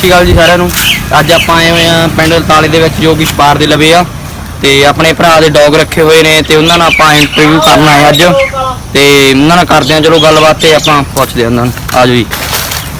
ਸਤਿ ਸ਼੍ਰੀ ਅਕਾਲ ਜੀ ਸਾਰਿਆਂ ਨੂੰ। ਅੱਜ ਆਪਾਂ ਆਏ ਹੋਏ ਆ ਪਿੰਡ ਤਾਲੇ ਦੇ ਵਿੱਚ, ਜੋ ਕਿ ਛਪਾਰ ਦੇ ਲਵੇ ਆ। ਤੇ ਆਪਣੇ ਭਰਾ ਦੇ ਡੌਗ ਰੱਖੇ ਹੋਏ ਨੇ ਤੇ ਉਹਨਾਂ ਨਾਲ ਆਪਾਂ ਇੰਟਰਵਿਊ ਕਰਨ ਆਏ ਅੱਜ। ਤੇ ਉਹਨਾਂ ਨਾਲ ਕਰਦੇ ਆ ਚਲੋ ਗੱਲਬਾਤ ਤੇ ਆਪਾਂ ਪੁੱਛਦੇ ਆ ਉਹਨਾਂ ਨੂੰ। ਆਜੋ ਜੀ।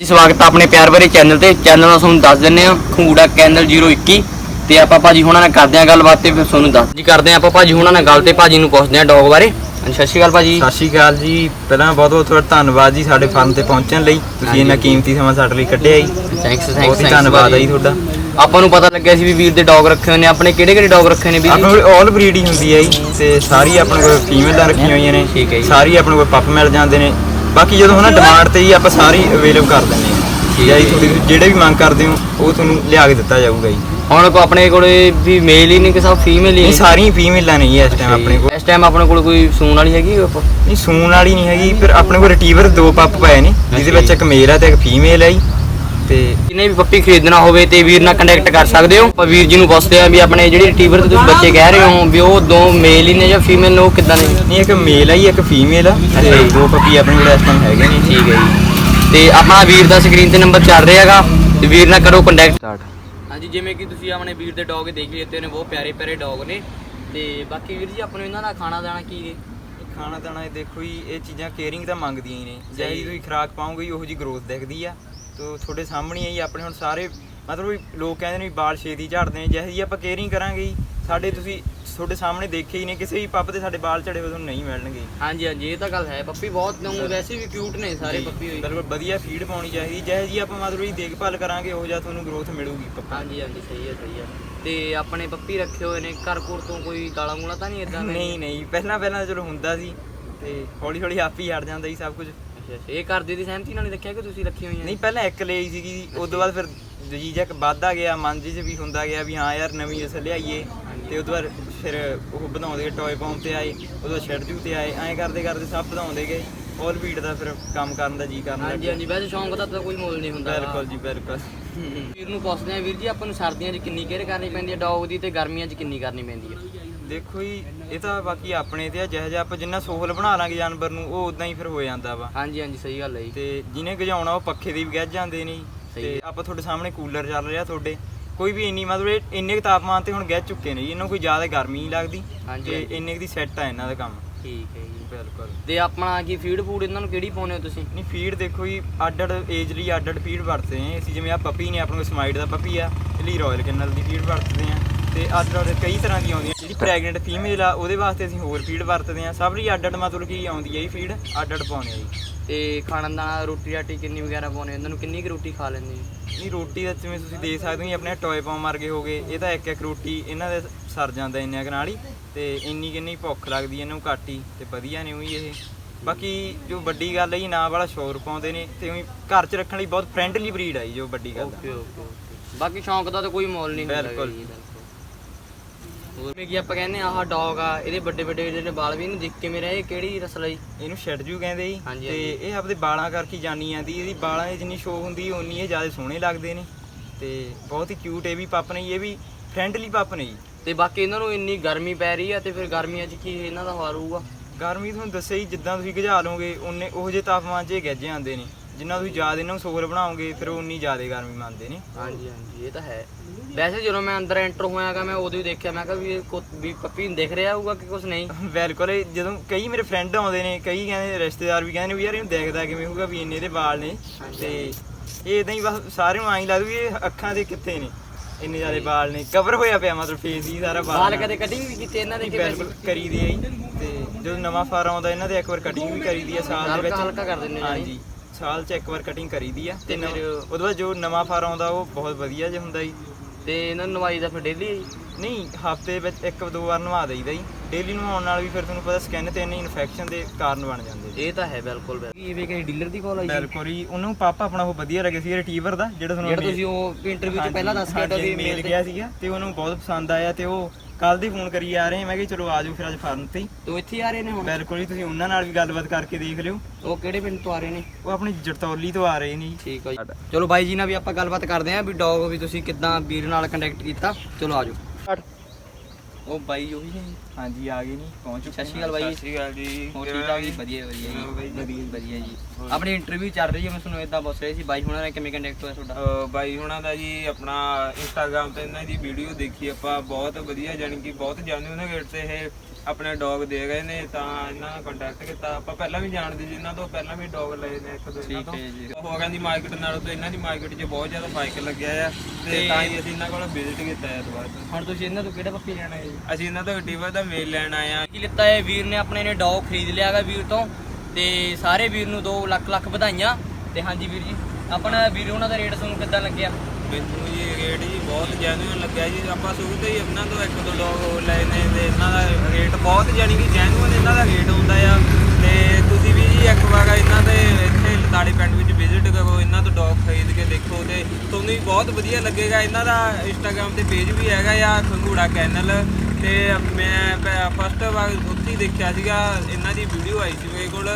ਜੀ, ਸਵਾਗਤ ਆ ਆਪਣੇ ਪਿਆਰ ਭਰੇ ਚੈਨਲ ਤੇ। ਚੈਨਲ ਦਾ ਤੁਹਾਨੂੰ ਦੱਸ ਦਿੰਨੇ ਆ ਖੂੜਾ ਕੈਨਲ 021 ਤੇ ਆਪਾਂ ਭਾਜੀ ਹੁਣਾਂ ਨਾਲ ਕਰਦੇ ਆ ਗੱਲਬਾਤ ਤੇ ਫਿਰ ਤੁਹਾਨੂੰ ਦੱਸ ਜੀ, ਕਰਦੇ ਆ ਆਪਾਂ ਭਾਜੀ ਹੁਣਾਂ ਨਾਲ ਗੱਲ ਤੇ ਭਾਜੀ ਨੂੰ ਪੁੱਛਦੇ ਆ ਡੌਗ ਬਾਰੇ। ਸਤਿ ਸ਼੍ਰੀ ਅਕਾਲ ਭਾਜੀ। ਸਤਿ ਸ਼੍ਰੀ ਅਕਾਲ ਜੀ। ਪਹਿਲਾਂ ਬਹੁਤ ਬਹੁਤ ਤੁਹਾਡਾ ਧੰਨਵਾਦ ਜੀ ਸਾਡੇ ਫਾਰਮ ਤੇ ਪਹੁੰਚਣ ਲਈ। ਤੁਸੀਂ। ਇੰਨਾ ਕੀਮਤੀ ਸਮਾਂ ਸਾਡੇ ਲਈ ਕੱਢਿਆ ਜੀ। ਥੈਂਕਸ ਬਹੁਤ ਥੈਂਕਸ ਹੀ ਧੰਨਵਾਦ ਹੈ ਜੀ ਤੁਹਾਡਾ। ਆਪਾਂ ਨੂੰ ਪਤਾ ਲੱਗਿਆ ਸੀ ਵੀ ਵੀਰ ਦੇ ਡੌਗ ਰੱਖੇ ਹੋਏ ਨੇ। ਆਪਣੇ ਕਿਹੜੇ ਕਿਹੜੇ ਡੌਗ ਰੱਖੇ ਨੇ ਵੀਰ ਆਪਣੇ ਕੋਲ ਆਲ ਬਰੀਡ ਹੀ ਹੁੰਦੀ ਹੈ ਜੀ। ਤੇ ਸਾਰੀ ਆਪਣੇ ਕੋਲ ਫੀਮੇਲਾਂ ਰੱਖੀਆਂ ਹੋਈਆਂ ਨੇ। ਠੀਕ ਹੈ ਜੀ। ਸਾਰੀ ਆਪਣੇ ਕੋਲ ਪੱਪ ਮਿਲ ਜਾਂਦੇ ਨੇ। ਬਾਕੀ ਜਦੋਂ ਹਨਾ ਡਿਮਾਂਡ ਤੇ ਜੀ ਆਪਾਂ ਸਾਰੀ ਅਵੇਲੇਬਲ ਕਰ ਦਿੰਦੇ ਹਾਂ। ਠੀਕ ਹੈ ਜੀ। ਤੁਹਾਡੀ ਜਿਹੜੇ ਵੀ ਮੰਗ ਕਰਦੇ ਹੋ ਉਹ ਤੁਹਾਨੂੰ ਲਿਆ ਕੇ ਦਿੱਤਾ ਜਾਊਗਾ ਜੀ। ਹੁਣ ਕੋ ਆਪਣੇ ਕੋਲੇ ਵੀ ਮੇਲ ਹੀ ਨਹੀਂ ਕਿ ਸਭ ਫੀਮੇਲ ਹੀ ਇਹ ਨੇ। ਸਾਰੀਆਂ ਫੀਮੇਲਾਂ ਨੇ ਜੀ ਇਸ ਟਾਈਮ ਆਪਣੇ ਕੋਲ। ਇਸ ਟਾਈਮ ਆਪਣੇ ਕੋਲ ਕੋਈ ਸੂਣ ਵਾਲੀ ਹੈਗੀ ਆਪਾਂ? ਨਹੀਂ ਸੂਣ ਵਾਲੀ ਨਹੀਂ ਹੈਗੀ ਫਿਰ ਆਪਣੇ ਕੋਲ ਰਿਟਰੀਵਰ ਦੋ ਪੱਪ ਪਏ ਨੇ ਜਿਹਦੇ ਵਿੱਚ ਇੱਕ ਮੇਲ ਹੈ ਤੇ ਇੱਕ ਫੀਮੇਲ ਹੈ ਜੀ। ਤੇ ਜਿਹਨੇ ਵੀ ਪੱਪੀ ਖਰੀਦਣਾ ਹੋਵੇ ਤੇ ਵੀਰ ਨਾਲ ਕੰਟੈਕਟ ਕਰ ਸਕਦੇ ਹੋ। ਆਪਾਂ ਵੀਰ ਜੀ ਨੂੰ ਪੁੱਛਦੇ ਆ ਵੀ ਆਪਣੇ ਜਿਹੜੇ ਤੇ ਤੁਸੀਂ ਬੱਚੇ ਕਹਿ ਰਹੇ ਹੋ ਵੀ ਉਹ ਦੋ ਮੇਲ ਹੀ ਨੇ ਜਾਂ ਫੀਮੇਲ ਨੇ ਉਹ ਕਿੱਦਾਂ ਨੇ? ਨਹੀਂ ਇੱਕ ਮੇਲ ਆ ਜੀ ਇੱਕ ਫੀਮੇਲ ਆ। ਤੇ। ਦੋ ਪੱਪੀ ਆਪਣੇ ਕੋਲ ਇਸ ਟਾਈਮ ਹੈਗੇ ਨੇ ਠੀਕ ਹੈ ਜੀ। ਤੇ ਆਪਣਾ ਵੀਰ ਦਾ ਸਕਰੀਨ ਤੇ ਨੰਬਰ ਚੱਲ ਰਿਹਾ ਹੈਗਾ। ਤੇ ਵੀਰ ਨਾਲ ਕਰੋ ਕੰਟੈਕਟ ਸਟਾਰਟ ਹਾਂਜੀ ਜਿਵੇਂ ਕਿ ਤੁਸੀਂ ਆਪਣੇ ਵੀਰ ਦੇ ਡੌਗ ਦੇਖ ਲਿੱਤੇ ਨੇ ਬਹੁਤ ਪਿਆਰੇ ਪਿਆਰੇ ਡੌਗ ਨੇ। ਤੇ ਬਾਕੀ ਵੀਰ ਜੀ ਆਪਾਂ ਨੂੰ ਇਹਨਾਂ ਦਾ ਖਾਣਾ ਦਾਣਾ ਕੀ ਹੈ ਖਾਣਾ ਦਾਣਾ ਇਹ ਦੇਖੋ ਜੀ ਇਹ ਚੀਜ਼ਾਂ ਕੇਅਰਿੰਗ ਤਾਂ ਮੰਗਦੀਆਂ ਹੀ ਨੇ। ਜਿਹੀ ਤੁਸੀਂ ਖੁਰਾਕ ਪਾਓਗੇ ਜੀ ਉਹੋ ਜੀ ਗਰੋਥ ਦਿਖਦੀ ਆ। ਤੋ ਤੁਹਾਡੇ ਸਾਹਮਣੇ ਹੀ ਆਪਣੇ ਹੁਣ ਸਾਰੇ ਮਤਲਬ ਵੀ ਲੋਕ ਕਹਿੰਦੇ ਨੇ ਵੀ ਵਾਲ ਛੇਤੀ ਝੜਦੇ ਨੇ ਜਿਹੀ ਜੀ ਆਪਾਂ ਕੇਅਰਿੰਗ ਕਰਾਂਗੇ ਜੀ। ਸਾਡੇ ਤੁਸੀਂ ਤੁਹਾਡੇ ਸਾਹਮਣੇ ਦੇਖੇ ਹੀ ਨੇ ਕਿਸੇ ਵੀ ਪੱਪ ਤੇ ਸਾਡੇ ਵਾਲ ਝੜੇ ਹੋਏ ਤੁਹਾਨੂੰ ਨਹੀਂ ਮਿਲਣਗੇ। ਹਾਂਜੀ ਹਾਂਜੀ ਇਹ ਤਾਂ ਗੱਲ ਹੈ। ਪੱਪੀ ਬਹੁਤ ਨੂੰ ਵੈਸੇ ਵੀ ਕਿਊਟ ਨੇ ਸਾਰੇ ਜੀ, ਪੱਪੀ ਹੋਈ ਬਿਲਕੁਲ ਵਧੀਆ ਫੀਡ ਪਾਉਣੀ ਚਾਹੀਦੀ ਜਿਹੇ ਜੀ ਆਪਾਂ ਮਤਲਬ ਵੀ ਦੇਖਭਾਲ ਕਰਾਂਗੇ ਉਹ ਜਿਹਾ ਤੁਹਾਨੂੰ ਗਰੋਥ ਮਿਲੂਗੀ ਪੱਪਾ। ਹਾਂਜੀ ਹਾਂਜੀ ਸਹੀ ਹੈ ਸਹੀ ਹੈ। ਤੇ ਆਪਣੇ ਪੱਪੀ ਰੱਖੇ ਹੋਏ ਨੇ ਘਰ ਘੁਰ ਤੋਂ ਕੋਈ ਗਾਲਾਂ ਗੂਲਾਂ ਤਾਂ ਨਹੀਂ ਇਦਾਂ ਨਹੀਂ ਨਹੀਂ ਪਹਿਲਾਂ ਪਹਿਲਾਂ ਚਲੋ ਹੁੰਦਾ ਸੀ ਤੇ ਹੌਲੀ ਹੌਲੀ ਆਪ ਹੀ ਹਟ ਜਾਂਦਾ ਸੀ ਸਭ ਕੁਝ। ਅੱਛਾ ਅੱਛਾ ਇਹ ਘਰ ਦੇ ਦੀ ਸਹਿਮਤੀ ਨਾਲ ਹੀ ਰੱਖਿਆ ਕਿ ਤੁਸੀਂ ਰੱਖੀ ਹੋਈਆਂ? ਨਹੀਂ ਪਹਿਲਾਂ ਇੱਕ ਲਈ ਸੀਗੀ ਜੀ ਉਸ ਤੋਂ ਬਾਅਦ ਫਿਰ ਜੀਜਾ ਇੱਕ ਵੱਧਦਾ ਗਿਆ ਮਨ ਜੀ 'ਚ ਵੀ ਹੁੰਦਾ ਗਿਆ ਵੀ ਹਾਂ ਯਾਰ ਨਵੀਂ ਅਸਲ ਲਿਆਈਏ। ਤੇ ਤੋਂ ਬਾਅਦ ਫਿਰ ਉਹ ਗਏ ਟੌਏ ਪਾਉਣ ਤੇ ਆਏ ਉਦੋਂ ਸ਼ੈਡਿਊ ਤੇ ਆਏ ਐਂ ਕਰਦੇ ਕਰਦੇ ਸਭ ਵਧਾਉਂਦੇ ਗਏ। ਆਲ ਬੀਟ ਦਾ ਫਿਰ ਕੰਮ ਕਰਨ ਦਾ ਜੀ ਕਰਨ ਹਾਂਜੀ ਹਾਂਜੀ ਵੈਸੇ ਸ਼ੌਂਕ ਦਾ ਤਾਂ ਕੋਈ ਮੁੱਲ ਨਹੀਂ ਹੁੰਦਾ। ਬਿਲਕੁਲ ਜੀ ਬਿਲਕੁਲ। ਵੀਰ ਨੂੰ ਪੁੱਛਦੇ ਆ ਵੀਰ ਜੀ ਆਪਾਂ ਨੂੰ ਸਰਦੀਆਂ 'ਚ ਕਿੰਨੀ ਕੇਅਰ ਕਰਨੀ ਪੈਂਦੀ ਹੈ? ਡੌਗ ਦੀ ਤੇ ਗਰਮੀਆਂ 'ਚ ਕਿੰਨੀ ਕਰਨੀ ਪੈਂਦੀ ਹੈ? ਦੇਖੋ ਜੀ ਇਹ ਤਾਂ ਬਾਕੀ ਆਪਣੇ ਤੇ ਆ ਜਿਹੋ ਜਿਹਾ ਆਪਾਂ ਜਿੰਨਾ ਸੋਹਲ ਬਣਾ ਲਾਂਗੇ ਜਾਨਵਰ ਨੂੰ ਉਹ ਉਦਾਂ ਹੀ ਫਿਰ ਹੋ ਜਾਂਦਾ ਵਾ। ਹਾਂਜੀ ਹਾਂਜੀ ਸਹੀ ਗੱਲ ਹੈ ਜੀ। ਤੇ ਜਿਹਨੇ ਗਜਾਉਣਾ ਉਹ ਪੱਖੇ ਦੇ ਵੀ ਗੱਜ ਜਾਂਦੇ ਨੇ ਜੀ। ਸਹੀ ਤੇ। ਆਪਾਂ ਤੁਹਾਡੇ ਸਾਹਮਣੇ ਕੂਲਰ ਚੱਲ ਰਿਹਾ ਤੁਹਾਡੇ। ਕੋਈ ਵੀ ਇੰਨੀ ਮਤਲਬ ਇੰਨੇ ਕੁ ਤਾਪਮਾਨ ਤੇ ਹੁਣ ਗੱਜ ਚੁੱਕੇ ਨੇ ਜੀ ਇਹਨਾਂ ਨੂੰ ਕੋਈ ਜ਼ਿਆਦਾ ਗਰਮੀ ਨਹੀਂ ਲੱਗਦੀ ਹਾਂਜੀ, ਤੇ। ਇੰਨੇ ਕੁ ਦੀ ਸੈੱਟ ਆ ਇਹਨਾਂ ਦਾ ਕੰਮ। ਠੀਕ ਹੈ ਜੀ। ਬਿਲਕੁਲ। ਤੇ ਆਪਣਾ ਕੀ ਫੀਡ ਫੂਡ ਇਹਨਾਂ ਨੂੰ ਕਿਹੜੀ ਪਾਉਨੇ ਹੋ ਤੁਸੀਂ? ਨਹੀਂ ਫੀਡ ਦੇਖੋ ਜੀ ਅੱਡ ਅੱਡ ਏਜ ਲਈ ਅੱਡ ਅੱਡ ਫੀਡ ਵਰਤਦੇ ਨੇ। ਅਸੀਂ ਜਿਵੇਂ ਆ ਪੱਪੀ ਨੇ ਆਪਣੇ ਕੋਲ ਸਮਾਈਡ ਦਾ ਪੱਪੀ ਆ ਲਈ ਰਾਇਲ ਕਿਨਲ ਦੀ ਫੀਡ ਵਰਤਦੇ ਆ। ਤੇ ਅੱਡ ਅੱਡ ਕਈ ਤਰ੍ਹਾਂ ਦੀ ਆਉਂਦੀਆਂ। ਜਿਹੜੀ ਪ੍ਰੈਗਨੈਂਟ ਫੀਮੇਲ ਆ ਉਹਦੇ ਵਾਸਤੇ ਅਸੀਂ ਹੋਰ ਫੀਡ ਵਰਤਦੇ ਆ। ਸਭ ਲਈ ਅੱਡ ਅੱਡ ਮਤਲਬ ਕੀ ਆਉਂਦੀ ਹੈ ਇਹ ਫੀਡ ਅੱਡ ਅੱਡ ਪਾਉਂਦੇ ਆ ਜੀ। ਤੇ ਖਾਣਾ ਦਾ ਰੋਟੀ ਰਾਟੀ ਕਿੰਨੀ ਵਗੈਰਾ ਪਾਉਨੇ ਹੋ? ਇਹਨਾਂ ਨੂੰ ਕਿੰਨੀ ਕੁ ਰੋਟੀ ਖਾ ਲੈਂਦੇ ਜੀ ਨਹੀਂ ਰੋਟੀ ਦਾ ਜਿਵੇਂ ਤੁਸੀਂ ਦੇਖ ਸਕਦੇ ਹੋ ਜੀ ਆਪਣੇ ਟੋਏ ਪਾਉ ਮਰ ਗਏ। ਹੋਗੇ ਇਹ ਤਾਂ ਇੱਕ ਇੱਕ ਰੋਟੀ ਇਹਨਾਂ ਦੇ ਸਰ ਜਾਂਦਾ ਇੰਨਿਆਂ ਕੁ ਨਾਲ ਹੀ ਤੇ ਇੰਨੀ ਕਿੰਨੀ ਭੁੱਖ ਲੱਗਦੀ ਹੈ ਇਹਨਾਂ ਨੂੰ ਘੱਟ ਹੀ ਤੇ ਵਧੀਆ ਨੇ ਉਹੀ ਇਹ। ਬਾਕੀ ਜੋ ਵੱਡੀ ਗੱਲ ਹੈ ਜੀ ਨਾ ਵਾਲਾ ਸ਼ੋਰ ਪਾਉਂਦੇ ਨੇ ਤੇ ਉਹੀ ਘਰ 'ਚ ਰੱਖਣ ਲਈ ਬਹੁਤ ਫ੍ਰੈਂਡਲੀ ਬਰੀਡ ਹੈ ਜੀ ਜੋ ਵੱਡੀ ਗੱਲ ਓਕੇ ਹੈ ਓਕੇ ਓਕੇ। ਬਾਕੀ ਸ਼ੌਂਕ ਦਾ ਤਾਂ ਕੋਈ ਮੁੱਲ ਨਹੀਂ ਹੁੰਦਾ ਬਿਲਕੁਲ। ਜੀ, ਬਿਲਕੁਲ। ਹੋਰ। ਕੀ ਆਪਾਂ ਕਹਿੰਦੇ ਆਹ ਡੌਗ ਆ ਇਹਦੇ ਵੱਡੇ ਵੱਡੇ ਜਿਹੜੇ ਵਾਲ ਵੀ ਇਹਨੂੰ ਦੇਖ ਕੇ ਮੇਰਾ ਇਹ ਕਿਹੜੀ ਨਸਲ ਆ ਜੀ? ਇਹਨੂੰ ਸ਼ੈਡਜੂ ਕਹਿੰਦੇ ਜੀ। ਹਾਂਜੀ, ਤੇ ਹਾਂਜੀ। ਇਹ ਆਪਦੇ ਬਾਲਾਂ ਕਰਕੇ ਜਾਣੀ ਜਾਂਦੀ ਇਹਦੀ ਬਾਲਾਂ ਦੀ ਜਿੰਨੀ ਸ਼ੋ ਹੁੰਦੀ ਓਨੀ ਇਹ ਜ਼ਿਆਦਾ ਸੋਹਣੇ ਲੱਗਦੇ ਨੇ। ਤੇ ਬਹੁਤ ਹੀ ਕਿਊਟ ਇਹ ਵੀ ਪੱਪ ਨੇ ਜੀ, ਇਹ ਵੀ ਫ੍ਰੈਂਡਲੀ ਪੱਪ ਨੇ ਜੀ। ਤੇ ਬਾਕੀ ਇਹਨਾਂ ਨੂੰ ਇੰਨੀ ਗਰਮੀ ਪੈ ਰਹੀ ਆ ਤੇ ਫਿਰ ਗਰਮੀਆਂ 'ਚ ਕੀ ਇਹਨਾਂ ਦਾ ਹਾਲ ਹੋਊਗਾ? ਗਰਮੀ ਤੁਹਾਨੂੰ ਦੱਸਿਆ ਹੀ ਜਿੱਦਾਂ ਤੁਸੀਂ ਗਜਾ ਲਓਗੇ ਉਨੇ ਉਹੋ ਜਿਹੇ ਤਾਪਮਾਨ 'ਚ ਇਹ ਗੱਜ ਜਾਂਦੇ ਨੇ। ਜਿੰਨਾ ਤੁਸੀਂ ਜ਼ਿਆਦਾ ਇਹਨਾਂ ਨੂੰ ਸੋਹਲ ਬਣਾਓਗੇ ਫਿਰ ਉਨੀ ਜ਼ਿਆਦਾ ਗਰਮੀ ਮੰਨਦੇ ਨੇ। ਹਾਂਜੀ ਹਾਂਜੀ ਇਹ ਤਾਂ ਹੈ। ਵੈਸੇ ਜਦੋਂ ਮੈਂ ਅੰਦਰ ਐਂਟਰ ਹੋਇਆਗਾ ਮੈਂ ਉਦੋਂ ਹੀ ਦੇਖਿਆ ਮੈਂ ਕਿਹਾ ਵੀ ਇਹ ਕੁ- ਵੀ ਪੱਪੀ ਨੂੰ ਦਿਖ ਰਿਹਾ ਹੋਊਗਾ ਕਿ ਕੁਝ ਨਹੀਂ? ਬਿਲਕੁਲ ਇਹ ਜਦੋਂ ਕਈ ਮੇਰੇ ਫਰੈਂਡ ਆਉਂਦੇ ਨੇ ਕਈ ਕਹਿੰਦੇ ਰਿਸ਼ਤੇਦਾਰ ਵੀ ਕਹਿੰਦੇ ਨੇ ਵੀ ਯਾਰ ਇਹਨੂੰ ਦੇਖਦਾ ਕਿਵੇਂ ਹੋਊਗਾ ਵੀ ਇੰਨੇ ਦੇ ਵਾਲ ਨੇ। ਤੇ ਇਹ ਇਦਾਂ ਹੀ ਬਸ ਸਾਰਿਆਂ ਨੂੰ ਆਈ ਲੱਗਦਾ ਵੀ ਇਹ ਅੱਖਾਂ ਦੇ ਕਿੱਥੇ ਨੇ ਇੰਨੇ ਜ਼ਿਆਦਾ ਵਾਲ ਨੇ। ਕਵਰ ਹੋਇਆ ਪਿਆ ਮਤਲਬ ਫੇਸ ਹੀ ਸਾਰਾ ਵਾਲ ਵਾਲ ਨਾਲ। ਕਦੇ ਕਟਿੰਗ ਵੀ ਕੀਤੀ ਇਹਨਾਂ ਦੇ ਬਿਲਕੁਲ ਕਰੀਦੀ ਹੈ ਜੀ। ਤੇ ਜਦੋਂ ਨਵਾਂ ਫਾਰ ਆਉਂਦਾ ਇਹਨਾਂ ਦੇ ਇੱਕ ਵਾਰ ਕਟਿੰਗ ਵੀ ਕਰੀਦੀ ਹੈ ਸਾਲ ਦੇ ਵਿੱਚ। ਹਲਕਾ ਕਰ ਦਿੰਦੇ ਨੇ। ਹਾਂਜੀ। ਸਾਲ 'ਚ ਇੱਕ ਵਾਰ ਕਟਿੰਗ ਕਰੀਦੀ ਆ ਤੇ ਫਿਰ- ਉਹਦੇ ਬਾਅਦ ਜੋ ਨਵਾਂ ਫਾਰ ਆਉਂਦਾ ਉਹ ਬਹੁਤ ਵਧੀਆ ਜਿਹਾ ਹੁੰਦਾ ਜੀ। ਤੇ ਇਹਨਾਂ ਨੂੰ ਨਵਾਈ ਦਾ ਫਿਰ ਡੇਲੀ ਨਹੀਂ ਹਫ਼ਤੇ ਵਿੱਚ ਇੱਕ ਦੋ ਵਾਰ ਨਵਾ ਦੇਈਦਾ ਜੀ। ਡੇਲੀ ਨਵਾਉਣ ਨਾਲ ਵੀ ਫਿਰ ਤੁਹਾਨੂੰ ਪਤਾ ਸਕਿਨ ਤੇ ਇੰਨੀ ਇਨਫੈਕਸ਼ਨ ਦੇ ਕਾਰਨ ਬਣ ਜਾਂਦੇ ਜੀ। ਇਹ ਤਾਂ ਹੈ ਬਿਲਕੁਲ ਬਿਲਕੁਲ। ਇਹ ਵੀ ਕਿ ਡੀਲਰ ਦੀ ਕਾਲ ਆਈ ਸੀ? ਬਿਲਕੁਲ ਹੀ ਉਹਨੂੰ ਪਾਪਾ ਆਪਣਾ ਉਹ ਵਧੀਆ ਲੱਗਿਆ ਸੀ ਰਿਟਰੀਵਰ ਦਾ ਜਿਹੜਾ ਤੁਹਾਨੂੰ ਤੁਸੀਂ ਉਹ ਇੰਟਰਵਿਊ 'ਚ ਪਹਿਲਾਂ ਦੱਸ ਕੇ ਵੀ ਮੇਲ ਗਿਆ ਸੀਗਾ ਤੇ ਉਹਨੂੰ ਬਹੁਤ ਪਸੰਦ ਆਇਆ ਤੇ ਉਹ ਕੱਲ ਦੀ ਫੋਨ ਕਰੀ ਆ ਰਹੇ ਮੈਂ ਕਿਹਾ ਚਲੋ ਆਜੋ ਫਿਰ ਅੱਜ ਫਾਰਮ ਤੇ ਹੀ। ਤੋ ਇੱਥੇ ਆ ਰਹੇ ਨੇ ਹੁਣ? ਬਿਲਕੁਲ ਹੀ ਤੁਸੀਂ ਉਹਨਾਂ ਨਾਲ ਵੀ ਗੱਲਬਾਤ ਕਰਕੇ ਦੇਖ ਲਿਓ। ਉਹ ਕਿਹੜੇ ਪਿੰਡ ਤੋਂ ਆ ਰਹੇ ਨੇ? ਉਹ ਆਪਣੀ ਜੜਤੌਲੀ ਤੋਂ ਆ ਰਹੇ ਨੇ ਜੀ। ਠੀਕ ਆ ਜੀ। ਚਲੋ ਬਾਈ ਜੀ ਨਾਲ ਵੀ ਆਪਾਂ ਗੱਲਬਾਤ ਕਰਦੇ ਆਂ ਵੀ ਡੌਗ ਵੀ ਤੁਸੀਂ ਕਿੱਦਾਂ ਵੀਰ ਨਾਲ ਕੰਟੈਕਟ ਕੀਤਾ। ਚਲੋ ਆਜੋ ਉਹ ਬਾਈ ਉਹੀ ਨੇ ਹਾਂਜੀ ਆ ਗਏ ਨਹੀਂ ਪਹੁੰਚ ਸਤਿ ਸ਼੍ਰੀ ਅਕਾਲ ਬਾਈ ਸਤਿ ਸ਼੍ਰੀ ਅਕਾਲ ਜੀ। ਹੋਰ ਠੀਕ ਠਾਕ ਜੀ? ਵਧੀਆ ਵਧੀਆ ਜੀ। ਜੀ। ਵਧੀਆ ਜੀ। ਆਪਣੀ ਇੰਟਰਵਿਊ ਚੱਲ ਰਹੀ ਹੈ ਮੈਂ ਤੁਹਾਨੂੰ ਇਦਾਂ ਪੁੱਛ ਰਿਹਾ ਸੀ। ਬਾਈ ਹੁਣਾਂ ਨੇ ਕਿਵੇਂ ਕੰਟੈਕਟ ਹੋਇਆ ਤੁਹਾਡਾ? ਬਾਈ ਹੁਣਾਂ ਦਾ ਜੀ ਆਪਣਾ ਇੰਸਟਾਗ੍ਰam ਤੇ ਇਹਨਾਂ ਦੀ ਵੀਡੀਓ ਦੇਖੀ ਆਪਾਂ। ਬਹੁਤ ਵਧੀਆ ਜਾਣੀ ਕਿ ਬਹੁਤ ਜੈਨੂਇਨ ਰੇਟ ਤੇ ਇਹ। ਆਪਣੇ ਡੌਗ ਦੇ ਰਹੇ ਨੇ ਤਾਂ ਇਹਨਾਂ ਨਾਲ ਕੰਟੈਕਟ ਕੀਤਾ। ਆਪਾਂ ਪਹਿਲਾਂ ਵੀ ਜਾਣਦੇ ਸੀ ਇਹਨਾਂ ਤੋਂ ਪਹਿਲਾਂ ਵੀ ਡੌਗ ਲਏ ਨੇ ਇੱਕ ਦੋ ਇਹਨਾਂ ਠੀਕ ਤੋਂ। ਹੈ ਜੀ। ਹੋਰਾਂ ਦੀ ਮਾਰਕੀਟ ਨਾਲੋਂ ਤੇ ਇਹਨਾਂ ਦੀ ਮਾਰਕੀਟ 'ਚ ਬਹੁਤ ਜ਼ਿਆਦਾ ਫ਼ਰਕ ਲੱਗਿਆ ਆ। ਤੇ ਤੇ- ਹੀ ਅਸੀਂ ਇਹਨਾਂ ਕੋਲ ਵਿਜ਼ਿਟ ਕੀਤਾ ਹੈ ਦੁਬਾਰਾ ਤੋਂ। ਹੁਣ ਤੁਸੀਂ ਇਹਨਾਂ ਤੋਂ ਕਿਹੜਾ ਪੱਪੀ ਲੈਣਾ ਹੈ ਜੀ? ਅਸੀਂ ਇਹਨਾਂ ਤੋਂ ਰਿਟਰੀਵਰ ਦਾ ਮੇਲ ਲੈਣ ਆਏ ਆ ਕੀ ਲਿੱਤਾ ਹੈ ਵੀਰ ਨੇ? ਆਪਣੇ ਨੇ ਡੌਗ ਖਰੀਦ ਲਿਆ ਹੈਗਾ ਵੀਰ ਤੋਂ। ਤੇ ਸਾਰੇ ਵੀਰ ਨੂੰ 2 ਲੱਖ ਲੱਖ ਵਧਾਈਆਂ। ਤੇ ਹਾਂਜੀ ਵੀਰ ਜੀ ਆਪਣਾ ਵੀਰ ਉਹਨਾਂ ਦਾ ਰੇਟ ਤੁਹਾਨੂੰ ਕਿੱਦਾਂ ਲੱਗਿਆ? ਮੈਨੂੰ ਜੀ ਰੇਟ ਜੀ ਜੈਨੂਇਨ ਲੱਗਿਆ ਜੀ। ਆਪਾਂ ਸ਼ੁਰੂ ਤੋਂ ਹੀ ਇਹਨਾਂ ਤੋਂ ਇੱਕ ਦੋ ਡੌਗ ਹੋ ਲਏ ਨੇ ਤੇ ਇਹਨਾਂ ਦਾ ਰੇਟ ਬਹੁਤ ਜਾਨੀ ਕਿ ਜੈਨੂਇਨ ਇਹਨਾਂ ਦਾ ਰੇਟ ਹੁੰਦਾ ਆ। ਤੇ ਤੁਸੀਂ ਵੀ ਜੀ ਇੱਕ ਵਾਰ ਇਹਨਾਂ ਦੇ ਇੱਥੇ ਲਤਾੜੇ ਪਿੰਡ ਵਿੱਚ ਵਿਜ਼ਿਟ ਕਰੋ, ਇਹਨਾਂ ਤੋਂ ਡੌਗ ਖਰੀਦ ਕੇ ਦੇਖੋ ਤੇ ਤੁਹਾਨੂੰ ਵੀ ਬਹੁਤ ਵਧੀਆ ਲੱਗੇਗਾ। ਇਹਨਾਂ ਦਾ ਇੰਸਟਾਗ੍ਰam ਤੇ ਪੇਜ ਵੀ ਹੈਗਾ ਆ ਖੰਗੂੜਾ ਕੈਨਲ ਤੇ ਮੈਂ ਫਸਟ ਵਾਰ ਉੱਥੇ ਹੀ ਦੇਖਿਆ ਸੀਗਾ। ਇਹਨਾਂ ਦੀ ਵੀਡੀਓ ਆਈ ਸੀ ਮੇਰੇ ਕੋਲ।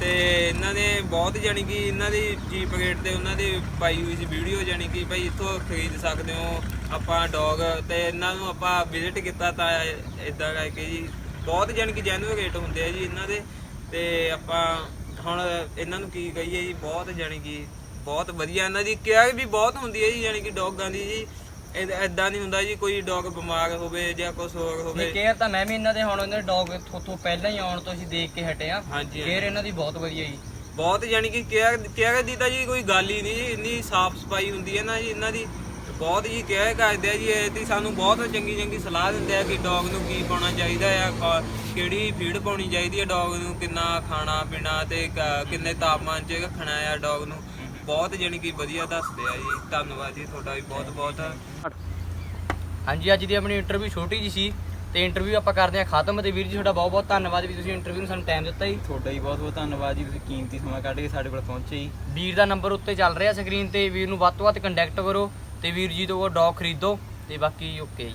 ਤੇ ਇਹਨਾਂ ਨੇ ਬਹੁਤ ਜਾਣੀ ਕਿ ਇਹਨਾਂ ਦੀ ਚੀਪ ਗੇਟ ਤੇ ਉਹਨਾਂ ਦੀ ਪਾਈ ਹੋਈ ਸੀ ਵੀਡੀਓ ਜਾਣੀ ਕਿ ਭਾਈ ਇੱਥੋਂ ਖਰੀਦ ਸਕਦੇ ਹੋ ਆਪਾਂ ਡੌਗ ਤੇ ਇਹਨਾਂ ਨੂੰ ਆਪਾਂ ਵਿਜ਼ਿਟ ਕੀਤਾ ਤਾਂ ਇਦਾਂ ਕਰਕੇ ਜੀ। ਬਹੁਤ ਜਾਣੀ ਕਿ ਜੈਨੂਇਨ ਰੇਟ ਹੁੰਦੇ ਆ ਜੀ ਇਹਨਾਂ ਦੇ। ਤੇ ਆਪਾਂ ਹੁਣ ਇਹਨਾਂ ਨੂੰ ਕੀ ਕਹੀਏ ਜੀ, ਬਹੁਤ ਜਾਣੀ ਕਿ ਬਹੁਤ ਵਧੀਆ। ਇਹਨਾਂ ਦੀ ਕੇਅਰ ਵੀ ਬਹੁਤ ਹੁੰਦੀ ਹੈ ਜੀ, ਜਾਣੀ ਕਿ ਡੌਗਾਂ ਦੀ ਜੀ। ਇਦਾਂ ਨਹੀਂ ਹੁੰਦਾ ਜੀ ਕੋਈ ਡੌਗ ਬਿਮਾਰ ਹੋਵੇ ਜਾਂ ਕੁਝ ਹੋਰ ਹੋਵੇ। ਕੇਅਰ ਤਾਂ ਮੈਂ ਵੀ ਇਹਨਾਂ ਦੇ ਹੁਣ ਇਹਨਾਂ ਦੇ ਡੌਗ ਥੋਥੋਂ ਪਹਿਲਾਂ ਹੀ ਆਉਣ ਤੋਂ ਅਸੀਂ ਦੇਖ ਕੇ ਹਟੇ ਆ ਹਾਂਜੀ ਕੇਅਰ ਇਹਨਾਂ ਦੀ ਬਹੁਤ ਵਧੀਆ ਜੀ। ਬਹੁਤ ਯਾਨੀ ਕਿ ਕੇਅਰ ਕੇਅਰ ਦੀ ਤਾਂ ਜੀ ਕੋਈ ਗੱਲ ਹੀ ਨਹੀਂ ਜੀ ਇੰਨੀ ਸਾਫ਼ ਸਫ਼ਾਈ ਹੁੰਦੀ ਹੈ ਨਾ ਜੀ ਇਹਨਾਂ ਦੀ। ਬਹੁਤ ਜੀ ਕੇਅਰ ਕਰਦੇ ਆ ਜੀ ਇਹ ਤੇ ਸਾਨੂੰ ਬਹੁਤ ਚੰਗੀ ਚੰਗੀ ਸਲਾਹ ਦਿੰਦੇ ਆ ਕਿ ਡੌਗ ਨੂੰ ਕੀ ਪਾਉਣਾ ਚਾਹੀਦਾ ਆ ਖਾ- ਕਿਹੜੀ ਫੀਡ ਪਾਉਣੀ ਚਾਹੀਦੀ ਹੈ ਡੌਗ ਨੂੰ ਕਿੰਨਾ ਖਾਣਾ ਪੀਣਾ ਤੇ ਕ- ਕਿੰਨੇ ਤਾਪਮਾਨ 'ਚ ਰੱਖਣਾ ਆ ਡੌਗ ਨੂੰ। ਬਹੁਤ ਜਾਣੀ ਕਿ ਵਧੀਆ ਦੱਸਦੇ ਆ ਜੀ। ਧੰਨਵਾਦ ਜੀ ਤੁਹਾਡਾ ਵੀ ਬਹੁਤ ਬਹੁਤ। ਹਾਂਜੀ ਅੱਜ ਦੀ ਆਪਣੀ ਇੰਟਰਵਿਊ ਛੋਟੀ ਜੀ ਸੀ ਤੇ ਇੰਟਰਵਿਊ ਆਪਾਂ ਕਰਦੇ ਹਾਂ ਖਤਮ ਤੇ ਵੀਰ ਜੀ ਤੁਹਾਡਾ ਬਹੁਤ ਬਹੁਤ ਧੰਨਵਾਦ ਵੀ ਤੁਸੀਂ ਇੰਟਰਵਿਊ ਨੂੰ ਸਾਨੂੰ ਟਾਈਮ ਦਿੱਤਾ ਜੀ। ਤੁਹਾਡਾ ਵੀ ਬਹੁਤ ਬਹੁਤ ਧੰਨਵਾਦ ਜੀ। ਤੁਸੀਂ ਕੀਮਤੀ ਸਮਾਂ ਕੱਢ ਕੇ ਸਾਡੇ ਕੋਲ ਪਹੁੰਚੇ ਜੀ। ਵੀਰ ਦਾ ਨੰਬਰ ਉੱਤੇ ਚੱਲ ਰਿਹਾ ਸਕਰੀਨ ਤੇ। ਵੀਰ ਨੂੰ ਵੱਧ ਤੋਂ ਵੱਧ ਕੰਟੈਕਟ ਕਰੋ ਤੇ ਵੀਰ ਜੀ ਤੋਂ ਉਹ ਡੌਗ ਖਰੀਦੋ ਤੇ ਬਾਕੀ ਓਕੇ ਜੀ।